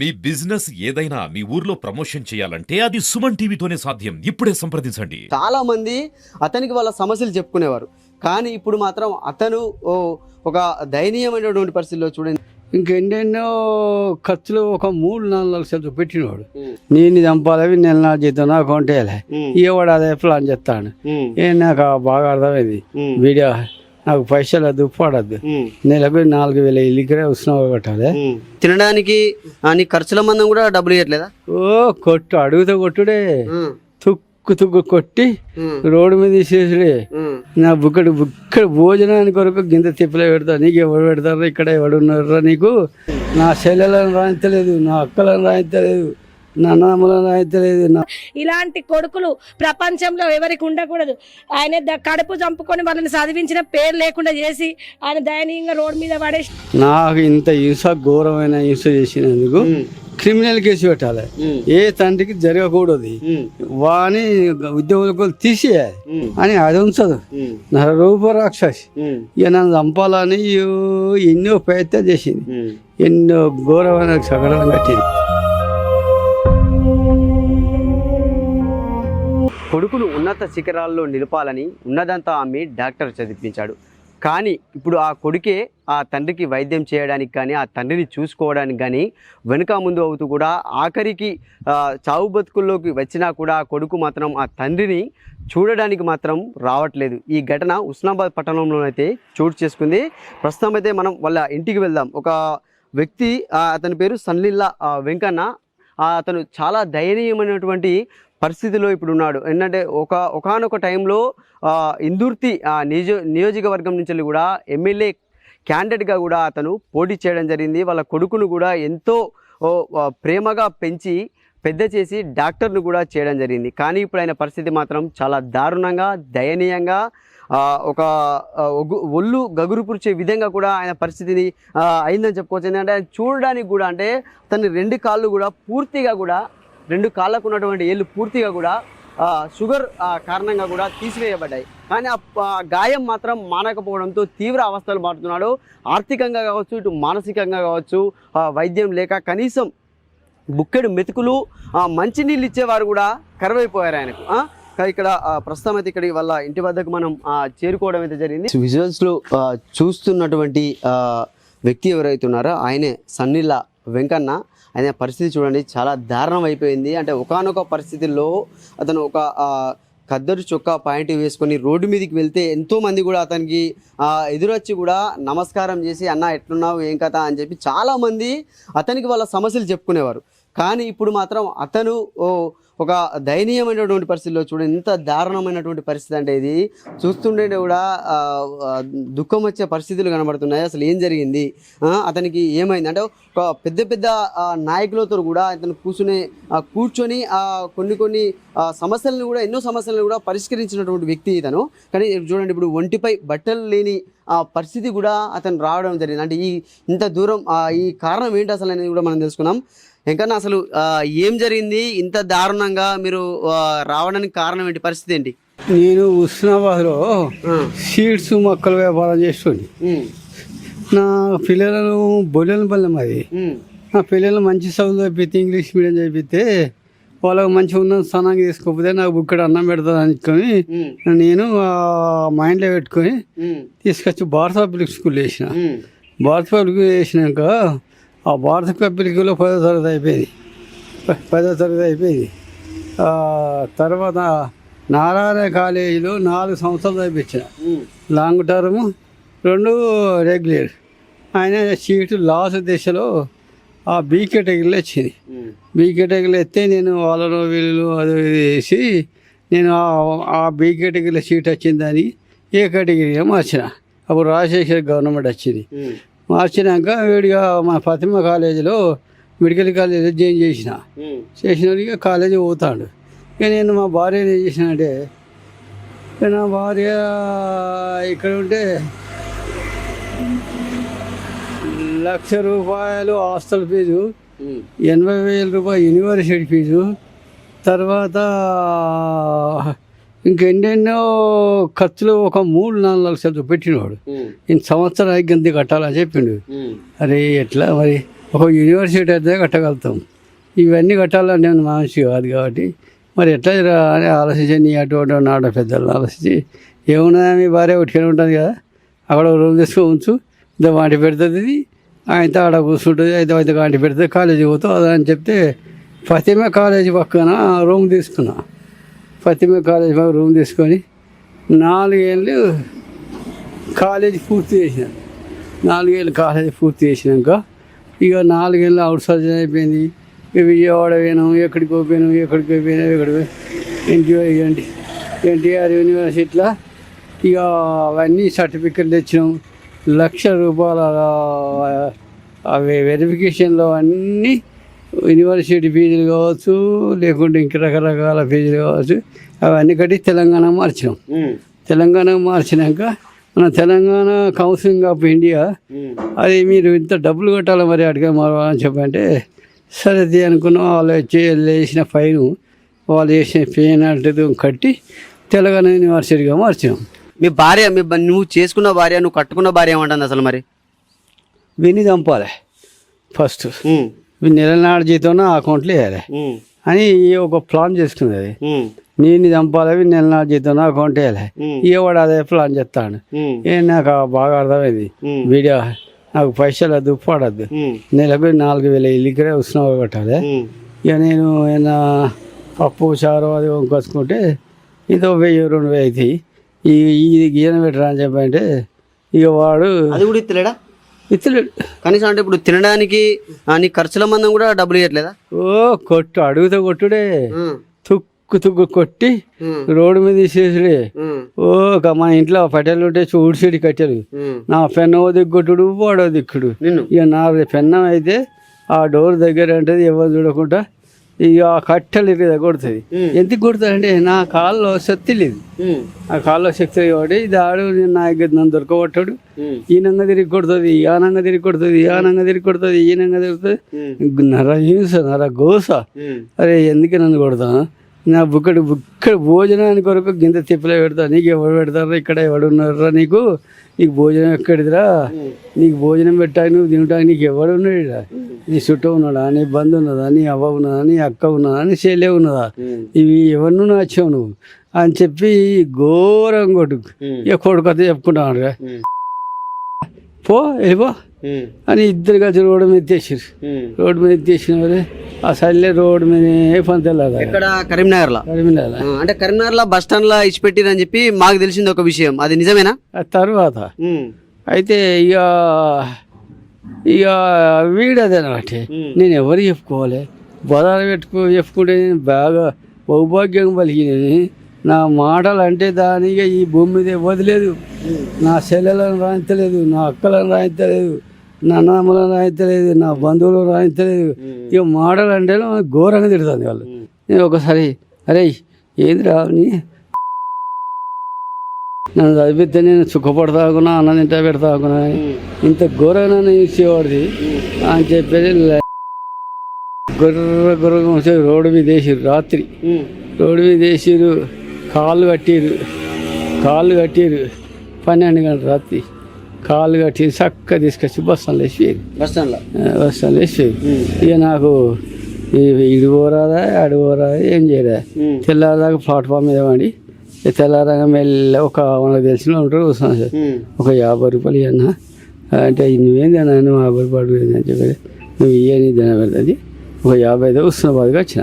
మీ business ఏదైనా మీ ఊర్లో promotion చేయాలంటే అది సుమన్ టీవీతోనే సాధ్యం. ఇప్పుడే సంప్రదించండి. చాలా మంది అతనికి వాళ్ళ సమస్యలు చెప్పుకునేవారు. కానీ ఇప్పుడు మాత్రం అతను ఓ ఒక దయనీయమైనటువంటి పరిస్థితిలో చూడండి. ఇంకెన్నెన్నో ఖర్చులు ఒక మూడు నాలుగు లక్షలు పెట్టినవాడు. నేను చంపాలి నెల నా జీతం నాకు ఇవ్వడు అదే ప్లాన్ చెప్తాను ఏ నాకు బాగా అర్థమైంది. వీడియో నాకు పైసలు వద్దు పడద్దు నెలకు నాలుగు వేల ఇల్లుకరే ఉష్ణం కట్టాలి. తినడానికి నీ ఖర్చుల మందం కూడా డబ్బులు ఇవ్వట్లేదా ఓ కొట్టు అడుగుతా కొట్టుడే. తుక్కు తుక్కు కొట్టి రోడ్డు మీద తీసేసుడే. నా బుక్కడు బుక్కడు భోజనానికి కొరకు గింత తిప్పలే పెడతా నీకు ఎవరు పెడతారా? ఇక్కడ ఎవడు ఉన్నారా నీకు? నా చెల్లెలను రాయించలేదు నా అక్కలను రాయించలేదు. ఇలాంటి కొడుకులు ప్రపంచంలో ఎవరికి ఉండకూడదు. ఆయన కడుపు చంపుకొని వాళ్ళని చదివించిన పేరు లేకుండా చేసి ఆయన దయనీయంగా రోడ్డు మీద పడేసి నాకు ఇంత హింస ఘోరమైన హింస చేసినందుకు క్రిమినల్ కేసు పెట్టాలి. ఏ తండ్రికి జరగకూడదు. వాని ఉద్యోగులకు తీసేయాలి అని అది ఉంచదు నా రూప రాక్షసి ఇక నన్ను చంపాలని ఎన్నో ప్రయత్నం చేసింది. ఎన్నో ఘోరమైన సగడం కట్టింది. కొడుకును ఉన్నత శిఖరాల్లో నిలపాలని ఉన్నదంతా ఆమె డాక్టర్ చదివించాడు. కానీ ఇప్పుడు ఆ కొడుకే ఆ తండ్రికి వైద్యం చేయడానికి కానీ ఆ తండ్రిని చూసుకోవడానికి కానీ వెనుక ముందు అవుతూ కూడా ఆఖరికి చావు బతుకుల్లోకి వచ్చినా కూడా ఆ కొడుకు మాత్రం ఆ తండ్రిని చూడడానికి మాత్రం రావట్లేదు. ఈ ఘటన ఉస్నాబాద్ పట్టణంలోనైతే చోటు చేసుకుంది. ప్రస్తుతం అయితే మనం వాళ్ళ ఇంటికి వెళ్దాం. ఒక వ్యక్తి అతని పేరు సన్లిల్లా వెంకన్న. అతను చాలా దయనీయమైనటువంటి పరిస్థితిలో ఇప్పుడు ఉన్నాడు ఏంటంటే ఒక ఒకనొక టైంలో ఇందుర్తి నియోజ నియోజకవర్గం నుంచి వెళ్ళి కూడా ఎమ్మెల్యే క్యాండిడేట్గా కూడా అతను పోటీ చేయడం జరిగింది. వాళ్ళ కొడుకును కూడా ఎంతో ప్రేమగా పెంచి పెద్ద చేసి డాక్టర్ను కూడా చేయడం జరిగింది. కానీ ఇప్పుడు ఆయన పరిస్థితి మాత్రం చాలా దారుణంగా దయనీయంగా ఒక ఒగ్గు- ఒళ్ళు గగురుపురిచే విధంగా కూడా ఆయన పరిస్థితిని అయిందని చెప్పుకోవచ్చు. ఎందుకంటే ఆయన చూడడానికి కూడా అంటే తన రెండు కాళ్ళు కూడా పూర్తిగా కూడా రెండు కాళ్ళకు ఉన్నటువంటి ఏళ్ళు పూర్తిగా కూడా షుగర్ కారణంగా కూడా తీసివేయబడ్డాయి. కానీ ఆ గాయం మాత్రం మానకపోవడంతో తీవ్ర అవస్థలు మారుతున్నాడు. ఆర్థికంగా కావచ్చు ఇటు మానసికంగా కావచ్చు వైద్యం లేక కనీసం బుక్కెడు మెతుకులు మంచినీళ్ళు ఇచ్చేవారు కూడా కరువైపోయారు ఆయనకు. ఇక్కడ ప్రస్తుతం అయితే ఇక్కడ వాళ్ళ ఇంటి వద్దకు మనం చేరుకోవడం అయితే జరిగింది. విజువల్స్లో చూస్తున్నటువంటి వ్యక్తి ఎవరైతే ఉన్నారో ఆయనే సన్నిల్ల వెంకన్న. ఆయన పరిస్థితి చూడండి చాలా దారుణం అయిపోయింది. అంటే ఒకానొక పరిస్థితుల్లో అతను ఒక కద్దరు ఖద్దరు చొక్కా పాయింట్ వేసుకొని రోడ్డు మీదకి వెళ్తే ఎంతోమంది కూడా అతనికి ఎదురొచ్చి కూడా నమస్కారం చేసి అన్న ఎట్లున్నావు? ఏం కథ? అని చెప్పి చాలామంది అతనికి వాళ్ళ సమస్యలు చెప్పుకునేవారు. కానీ ఇప్పుడు మాత్రం అతను ఓ ఒక దయనీయమైనటువంటి పరిస్థితిలో చూడండి ఎంత దారుణమైనటువంటి పరిస్థితి అంటే ఇది. చూస్తుంటే కూడా దుఃఖం వచ్చే పరిస్థితులు కనబడుతున్నాయి. అసలు ఏం జరిగింది? అతనికి ఏమైంది? అంటే ఒక పెద్ద పెద్ద నాయకులతో కూడా అతను కూర్చునే కూర్చొని కొన్ని కొన్ని సమస్యలను కూడా ఎన్నో సమస్యలను కూడా పరిష్కరించినటువంటి వ్యక్తి ఇతను. కానీ చూడండి ఇప్పుడు ఒంటిపై బట్టలు లేని ఆ పరిస్థితి కూడా అతను రావడం జరిగింది. అంటే ఈ ఇంత దూరం ఈ కారణం ఏంటి అసలు అనేది కూడా మనం తెలుసుకున్నాం ఇంకా అసలు ఏం జరిగింది? ఇంత దారుణంగా మీరు రావడానికి కారణం ఏంటి? పరిస్థితి ఏంటి? నేను ఉస్నాబాద్లో సీడ్స్ మొక్కల వ్యాపారం చేస్తుంది ఉమ్, నా పిల్లలను బొల్లెల పల్లెం అది నా పిల్లలు మంచి చదువు చదివితే ఇంగ్లీష్ మీడియం చదివితే వాళ్ళకి మంచిగా ఉన్న స్థానానికి తీసుకోకపోతే నాకు బుక్కడ అన్నం పెడతా అనుకొని నేను మైండ్లో పెట్టుకొని తీసుకొచ్చి భారత పబ్లిక్ స్కూల్ వేసిన భారత పబ్లిక్ వేసినాక ఆ భారత పబ్లిక్లో పదో తరగతి అయిపోయింది. పదో తరగతి అయిపోయింది. తర్వాత నారాయణ కాలేజీలో నాలుగు సంవత్సరాలు చదివించిన లాంగ్ టర్మ్ రెండు రెగ్యులర్. ఆయన సీటు లాస్ట్ దిశలో ఆ బీ కేటగిరీలో వచ్చింది. బీ కేటగిరీలో ఎత్తే నేను వాళ్ళను వీళ్ళు అది వేసి నేను ఆ- బీ కేటగిరీలో సీట్ వచ్చిందని ఏ కేటగిరీగా మార్చిన. అప్పుడు రాజశేఖర్ గవర్నమెంట్ వచ్చింది. మార్చినాక వీడిగా మా ఫతిమా కాలేజీలో మెడికల్ కాలేజీలో జాయిన్ చేసిన. చేసిన కాలేజీ పోతాడు. ఇక నేను మా భార్యని ఏం చేసిన అంటే నా భార్య ఇక్కడ ఉంటే లక్ష రూపాయలు హాస్టల్ ఫీజు ఎనభై వేల రూపాయలు యూనివర్సిటీ ఫీజు తర్వాత ఇంకెన్నెన్నో ఖర్చులు ఒక మూడు నాలుగు లక్షలు పెట్టినవాడు ఉమ్, ఇంత సంవత్సరానికి గంతి కట్టాలని చెప్పిండు. అరే ఎట్లా మరి? ఒక యూనివర్సిటీ అయితే కట్టగలుగుతాం. ఇవన్నీ కట్టాలని నేను మనిషి కాదు కాబట్టి. మరి ఎట్లా అని ఆలోచించి నీ అటు అటు నాట పెద్దలు ఆలోచించి ఏమున్నదా మీ భార్య ఉట్టుకొని ఉంటుంది కదా అక్కడ ఒక రూమ్ తీసుకొని ఉంచు ఇంత వాటి పెడుతుంది ఇది ఆయనతో ఆడ కూర్చుంటుంది అయితే అయితే వాటి పెడుతుంది కాలేజీ పోతావు అదని చెప్తే ఫతిమే కాలేజీ పక్కన రూమ్ తీసుకున్నా. ఫతిమే కాలేజ్ రూమ్ తీసుకొని నాలుగేళ్ళు కాలేజీ పూర్తి చేసిన. నాలుగేళ్ళు కాలేజీ పూర్తి చేసినాక ఇక నాలుగేళ్ళు అవుట్ సర్జన్ అయిపోయింది. ఇక విజయవాడ పోయినాం ఎక్కడికి పోయినాం ఎక్కడికి పోయినాం ఎక్కడికి ఎన్టీఆర్ ఏంటి ఎన్టీఆర్ యూనివర్సిటీలో ఇక అవన్నీ సర్టిఫికెట్లు తెచ్చినాం. లక్ష రూపాయల అవి వెరిఫికేషన్లో అన్నీ యూనివర్సిటీ ఫీజులు కావచ్చు లేకుంటే ఇంక రకరకాల ఫీజులు కావచ్చు అవన్నీ కట్టి తెలంగాణ మార్చినాం. తెలంగాణ మార్చినాక మన తెలంగాణ కౌన్సిలింగ్ ఆఫ్ ఇండియా అది మీరు ఇంత డబ్బులు కట్టాలి మరి అడిగా అని చెప్పంటే సరే అనుకున్నాం వాళ్ళు వచ్చి వేసిన ఫైన్ వాళ్ళు చేసిన పెనాల్టీ కట్టి తెలంగాణ యూనివర్సిటీగా మార్చినాం. మీ భార్య మీ నువ్వు చేసుకున్న భార్య నువ్వు కట్టుకున్న భార్య ఏమంటుంది అసలు మరి? విని చంపాలి ఫస్ట్ నెల నాడు జీతం ఆ అకౌంట్లో వేయాలి. అని ఒక ప్లాన్ చేసుకున్నది. నేను చంపాలి వీడు నెల నాడు జీతం అకౌంట్ వేయాలి. ఇవాడు అదే ప్లాన్ చేస్తాడు. ఏ నాకు బాగా అర్థమైంది. వీడియో నాకు పైసలు వద్దు పడద్దు. నెలకు నాలుగు వేల ఇల్లుకరే ఉష్ణం కట్టాలి. ఇక నేను ఏమైనా పప్పు చారు అది కొనుక్కొచ్చుకుంటే ఇదో వెయ్యి రెండు వెయ్యి అవుతాయి. ఈ ఇది గీయన పెట్టరా అని చెప్పంటే ఇక వాడు అది కూడా ఇస్తలేడా ఇత్తలేడు కనీసం అంటే ఇప్పుడు తినడానికి నీ ఖర్చుల మందం కూడా డబ్బులు ఇవ్వట్లేదా ఓ కొట్టు అడుగుతా కొట్టుడే. తుక్కు తుక్కు కొట్టి రోడ్డు మీద తీసేసుడే. ఓ మన ఇంట్లో పటేలు ఉంటే ఊడిసిడి కట్టెలు. నా పెన్నో దిగ్గొట్టుడు వాడో దిక్కుడు. ఇక నా పెన్నం అయితే ఆ డోర్ దగ్గర ఉంటుంది ఎవరు చూడకుండా ఇక కట్టెలు ఇట్లా కొడుతుంది. ఎందుకు కొడుతుందంటే నా కాల్లో శక్తి లేదు. ఆ కాల్లో శక్తి కాబట్టి ఇది ఆడు నా దగ్గర నన్ను దొరకబట్టాడు. ఈనంగా తిరిగి కొడుతుంది ఆనంగా తిరిగి కొడుతుంది ఆనంగా తిరిగి కొడుతుంది ఈనంగా తిరుగుతుంది నర హింస నర గోస అరే ఎందుకు నన్ను కొడతాను నా బుక్కడు బుక్కడ భోజనానికి కొరకు గింత తిప్పలే పెడతా. నీకు ఎవరు పెడతారా ఇక్కడ ఎవడు ఉన్నారా నీకు? నీకు భోజనం ఎక్కడిదిరా? నీకు భోజనం పెట్టాలి నువ్వు తినటానికి నీకు ఎవడు ఉన్నాడు? నీ చుట్టూ ఉన్నాడా? నీ బంధు ఉన్నదా? నీ అవ్వ ఉన్నదా? నీ అక్క ఉన్నదా? నీ చెల్లె ఉన్నదా? ఇవి ఎవరిను నచ్చావు నువ్వు? అని చెప్పి ఘోరం కొట్టు ఇక కొడుకు అయితే చెప్పుకుంటాను పో వెళ్ళిపో. అని ఇద్దరు కలిసి రోడ్డు మీద తెచ్చారు రోడ్డు మీద వాళ్ళే ఆ సల్లే రోడ్డు మీద పంతెళ్ళాలి ఇక్కడ కరీంనగర్లో కరిమిలాల అంటే కరీంనగర్లో బస్ స్టాండ్లో ఇచ్చిపెట్టిరని చెప్పి మాకు తెలిసింది ఒక విషయం. అది నిజమేనా? ఆ తర్వాత. అయితే ఇక ఇక వీడదనమాట నేను ఎవరు చెప్పుకోవాలి? బదాలు పెట్టుకో చెప్పుకుంటే నేను బాగా సౌభాగ్యం పలికినని నా మాటలు అంటే దానిగా ఈ భూమి మీద వదిలేదు నా చెల్లెలను రాయించలేదు నా అక్కలను రాయించలేదు నా అన్నమ్మలను రాయించలేదు నా బంధువులను రాయించలేదు ఇక మాటలు అంటే ఘోరంగా తిడుతుంది వాళ్ళు. నేను ఒకసారి అరే ఏంది రావని నన్ను చదివితే నేను సుఖపడతాకున్నా అన్న తింటా పెడతాకున్నా ఇంత ఘోరంగా నన్ను ఇచ్చేవాడిది అని చెప్పేది లే- గుర్ర గుర్రగా వచ్చి రోడ్డు మీద వేసిరు రాత్రి. రోడ్డు మీద వేసిరు కాళ్ళు కట్టిరు కాళ్ళు కట్టిరు పన్నెండు గంటల రాత్రి. కాళ్ళు కట్టి చక్కగా తీసుకొచ్చి బస్సులు వేసిపోయారు బస్ స్టాండ్లో బస్సులు వేసిపోయారు ఇక నాకు ఇడు పోరాదా అడు పోరాదా ఏం చేయరా తెల్లారదాకా ప్లాట్ఫామ్ మీద పడి ఇక తెల్లారగా మెల్ల ఒక మనకు తెలిసిన ఉంటారు వస్తున్నాను సార్ ఒక యాభై రూపాయలు ఇవ్వన్నా అంటే నువ్వేంది అన్న నువ్వు యాభై రూపాయలు అని చెప్పి నువ్వు ఇయ్యని దిన పెడుతుంది ఒక యాభై ఐదు హుస్నాబాద్కి వచ్చిన.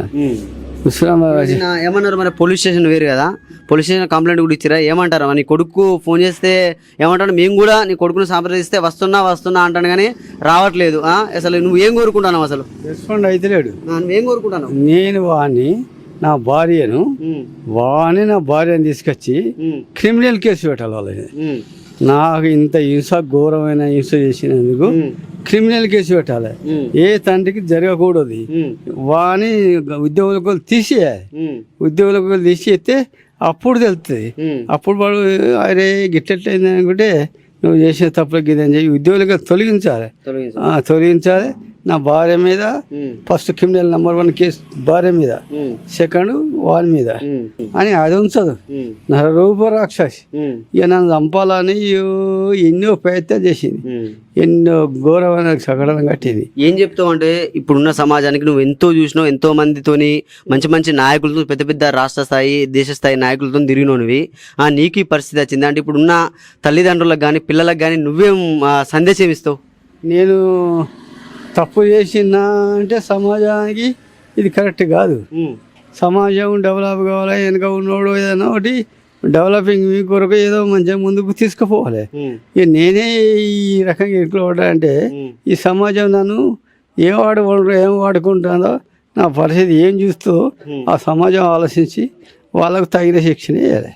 ఏమన్నారు మరి పోలీస్ స్టేషన్ వేరు కదా? పోలీస్ స్టేషన్ కంప్లైంట్ కూడా ఇచ్చిరా? ఏమంటారు? నీ కొడుకు ఫోన్ చేస్తే ఏమంటాడు? మేము కూడా నీ కొడుకుని సంప్రదిస్తే వస్తున్నా వస్తున్నా అంటాను కానీ రావట్లేదు? అసలు నువ్వు ఏం కోరుకుంటున్నావు అసలు? రెస్పాండ్ అయితలేడు ఆ, నువ్వేం కోరుకుంటున్నావు? నేను వాడిని నా భార్యను వాడిని నా భార్యను తీసుకొచ్చి క్రిమినల్ కేసు పెట్టాలి వాళ్ళని. నాకు ఇంత హింస ఘోరమైన హింస చేసినందుకు క్రిమినల్ కేసు పెట్టాలి. ఏ తండ్రికి జరగకూడదు. వాని ఉద్యోగులకు తీసేయాలి ఉద్యోగులకు తీసేస్తే అప్పుడు తెలుస్తుంది అప్పుడు వాడు అరే గిట్టట్లేదు అనుకుంటే నువ్వు చేసిన తప్పులకి ఇదని చెప్పి ఉద్యోగులకు తొలగించాలి. తొలగించాలి. నా భార్య మీద first criminal number one case భార్య మీద. సెకండ్ వాని మీద. అని అది ఉంచదు. నా రూప రాక్షసి. ఇక నన్ను చంపాలని ఎన్నో ప్రయత్నాలు చేసింది. ఎన్నో ఘోరమైన సగడం కట్టింది. ఏం చెప్తావు అంటే ఇప్పుడున్న సమాజానికి నువ్వు ఎంతో చూసినావు ఎంతో మందితోని మంచి మంచి నాయకులతో పెద్ద పెద్ద రాష్ట్ర స్థాయి దేశ స్థాయి నాయకులతో తిరిగినవి ఆ నీకు ఈ పరిస్థితి వచ్చింది? అంటే ఇప్పుడున్న తల్లిదండ్రులకు కానీ పిల్లలకు కానీ నువ్వేం సందేశం ఇస్తావు? నేను తప్పు చేసిన అంటే సమాజానికి ఇది కరెక్ట్ కాదు. సమాజం డెవలప్ కావాలి వెనక ఉన్నోడు ఏదైనా ఒకటి డెవలపింగ్ మీ కొరకు ఏదో మంచిగా ముందుకు తీసుకుపోవాలి. ఇక నేనే ఈ రకంగా ఎట్లా అంటే ఈ సమాజం నన్ను ఏం వాడు ఏం వాడుకుంటుందో నా పరిస్థితి ఏం చూస్తూ ఆ సమాజం ఆలోచించి వాళ్ళకు తగిన శిక్షణ వేయాలి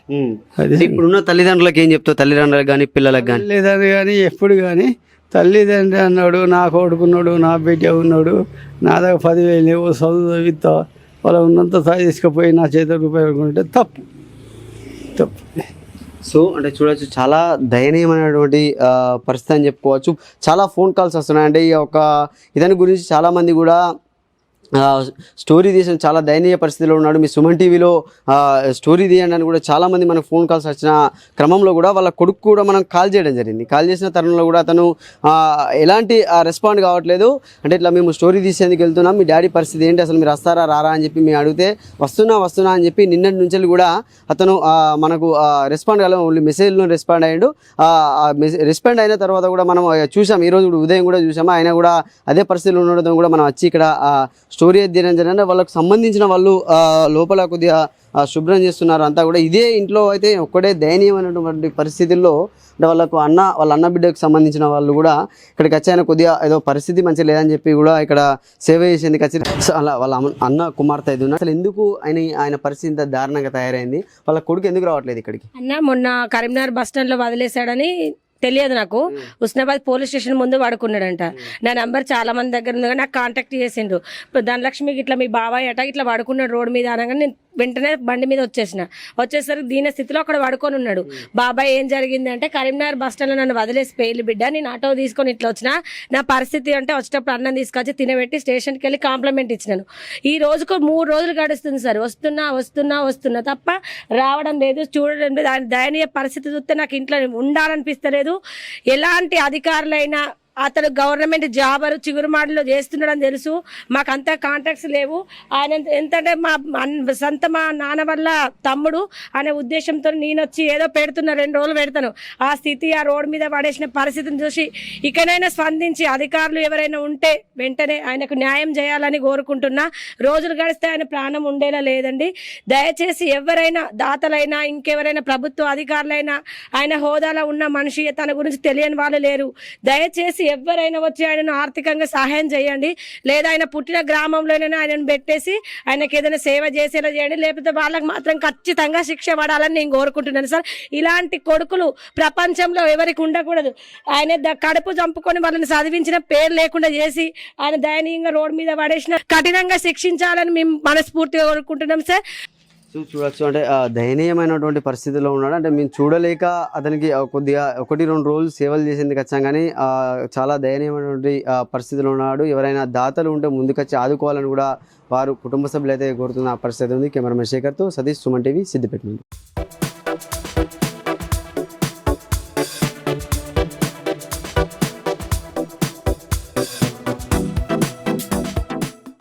అది ఇప్పుడున్న తల్లిదండ్రులకు ఏం చెప్తావు? తల్లిదండ్రులకు కానీ పిల్లలకు కానీ తల్లిదండ్రులు కానీ ఎప్పుడు కానీ తల్లిదండ్రి అన్నాడు నా కొడుకున్నాడు నా బిడ్డ ఉన్నాడు నా దగ్గర పదివేలు లేవు చదువు చదివిస్తా వాళ్ళ ఉన్నంత స్థాయి తీసుకుపోయి నా చేత రూపాయలు తప్పు. తప్పు. సో అంటే చూడొచ్చు చాలా దయనీయమైనటువంటి పరిస్థితి అని చెప్పుకోవచ్చు. చాలా ఫోన్ కాల్స్ వస్తున్నాయి అంటే ఈ యొక్క ఇదని గురించి చాలామంది కూడా స్టోరీ తీసిన చాలా దయనీయ పరిస్థితిలో ఉన్నాడు. మీ సుమన్ టీవీలో స్టోరీ తీయండి అని కూడా చాలామంది మనకు ఫోన్ కాల్స్ వచ్చిన క్రమంలో కూడా వాళ్ళ కొడుకు కూడా మనం కాల్ చేయడం జరిగింది. కాల్ చేసిన తరుణంలో కూడా అతను ఎలాంటి రెస్పాండ్ కావట్లేదు. అంటే ఇట్లా మేము స్టోరీ తీసేందుకు వెళ్తున్నాం. మీ డాడీ పరిస్థితి ఏంటి? అసలు మీరు వస్తారా రారా అని చెప్పి మేము అడిగితే వస్తున్నా వస్తున్నా అని చెప్పి నిన్నటి నుంచి కూడా అతను మనకు రెస్పాండ్ కాలం ఓన్లీ మెసేజ్లో రెస్పాండ్ అయ్యాడు. రెస్పాండ్ అయిన తర్వాత కూడా మనం చూసాం. ఈ రోజు కూడా ఉదయం కూడా చూసాము? ఆయన కూడా అదే పరిస్థితిలో ఉండడం కూడా మనం వచ్చి ఇక్కడ స్టోరీ తీయడం జరిగింది. వాళ్ళకు సంబంధించిన వాళ్ళు లోపల కొద్దిగా శుభ్రం చేస్తున్నారు. అంతా కూడా ఇదే ఇంట్లో అయితే ఒక్కడే దయనీయమైనటువంటి పరిస్థితుల్లో అంటే వాళ్ళకు అన్న వాళ్ళ అన్న బిడ్డకు సంబంధించిన వాళ్ళు కూడా ఇక్కడికి వచ్చి ఆయన కొద్దిగా ఏదో పరిస్థితి మంచి లేదని చెప్పి కూడా ఇక్కడ సేవ చేసేందుకు వచ్చి అలా వాళ్ళ అన్న కుమార్తె ఇది అసలు ఎందుకు ఆయన ఆయన పరిస్థితి ఇంత దారుణంగా తయారైంది? వాళ్ళ కొడుకు ఎందుకు రావట్లేదు ఇక్కడికి? అన్న మొన్న కరీంనగర్ బస్ స్టాండ్లో వదిలేశాడని తెలియదు నాకు. హుస్నాబాద్ పోలీస్ స్టేషన్ ముందు పడుకున్నాడంట నా నంబర్ చాలా మంది దగ్గర ఉంది నాకు కాంటాక్ట్ ఇప్పుడు ధనలక్ష్మికి ఇట్లా మీ బాబాయ్ అట ఇట్లా పడుకున్నాడు రోడ్ మీద అనగానే నేను వెంటనే బండి మీద వచ్చేసిన. వచ్చేసరికి దీని స్థితిలో అక్కడ పడుకొని ఉన్నాడు. బాబాయ్ ఏం జరిగింది అంటే కరీంనగర్ బస్ స్టాండ్లో నన్ను వదిలేసి పేలి బిడ్డ నేను ఆటో తీసుకొని ఇట్లా వచ్చిన నా పరిస్థితి అంటే వచ్చేటప్పుడు అన్నం తీసుకొచ్చి తినబెట్టి స్టేషన్కి వెళ్ళి కాంప్లిమెంట్ ఇచ్చినాను. ఈ రోజుకు మూడు రోజులు గడుస్తుంది సార్. వస్తున్నా వస్తున్నా వస్తున్నా తప్ప రావడం లేదు చూడడం లేదు. దాని దయనీయ పరిస్థితి చూస్తే నాకు ఇంట్లో ఉండాలనిపిస్తలేదు. ఎలాంటి అధికారులైనా అతను గవర్నమెంట్ జాబర్ చిగురుమాటలో చేస్తున్నాడని తెలుసు. మాకంతా కాంటాక్ట్స్ లేవు. ఆయన ఎంతంటే మా సొంత మా నాన్న వల్ల తమ్ముడు అనే ఉద్దేశంతో నేను వచ్చి ఏదో పెడుతున్నా రెండు రోజులు పెడతాను. ఆ స్థితి ఆ రోడ్డు మీద పడేసిన పరిస్థితిని చూసి ఇకనైనా స్పందించి అధికారులు ఎవరైనా ఉంటే వెంటనే ఆయనకు న్యాయం చేయాలని కోరుకుంటున్నా. రోజులు గడిస్తే ఆయన ప్రాణం ఉండేలా లేదండి. దయచేసి ఎవరైనా దాతలైనా ఇంకెవరైనా ప్రభుత్వ అధికారులైనా ఆయన హోదాలో ఉన్న మనిషి తన గురించి తెలియని వాళ్ళు లేరు. దయచేసి ఎవరైనా వచ్చి ఆయనను ఆర్థికంగా సహాయం చేయండి. లేదా ఆయన పుట్టిన గ్రామంలోనే ఆయనను పెట్టేసి ఆయనకి ఏదైనా సేవ చేసేలా చేయండి. లేకపోతే వాళ్ళకి మాత్రం ఖచ్చితంగా శిక్ష పడాలని నేను కోరుకుంటున్నాను సార్. ఇలాంటి కొడుకులు ప్రపంచంలో ఎవరికి ఉండకూడదు. ఆయన ద- కడుపు చంపుకొని వాళ్ళని చదివించిన పేరు లేకుండా చేసి ఆయన దయనీయంగా రోడ్డు మీద పడేసిన కఠినంగా శిక్షించాలని మేము మనస్ఫూర్తిగా కోరుకుంటున్నాం సార్. చూడొచ్చు. అంటే దయనీయమైనటువంటి పరిస్థితిలో ఉన్నాడు. అంటే మేము చూడలేక అతనికి కొద్దిగా ఒకటి రెండు రోజులు సేవలు చేసేందుకు వచ్చాం కానీ చాలా దయనీయమైనటువంటి పరిస్థితిలో ఉన్నాడు. ఎవరైనా దాతలు ఉంటే ముందుకొచ్చి ఆదుకోవాలని కూడా వారు కుటుంబ సభ్యులు అయితే కోరుతున్న ఆ పరిస్థితి ఉంది. కెమెరామెన్ శేఖర్తో సతీష్ సుమన్ టీవీ సిద్దిపేట నుండి.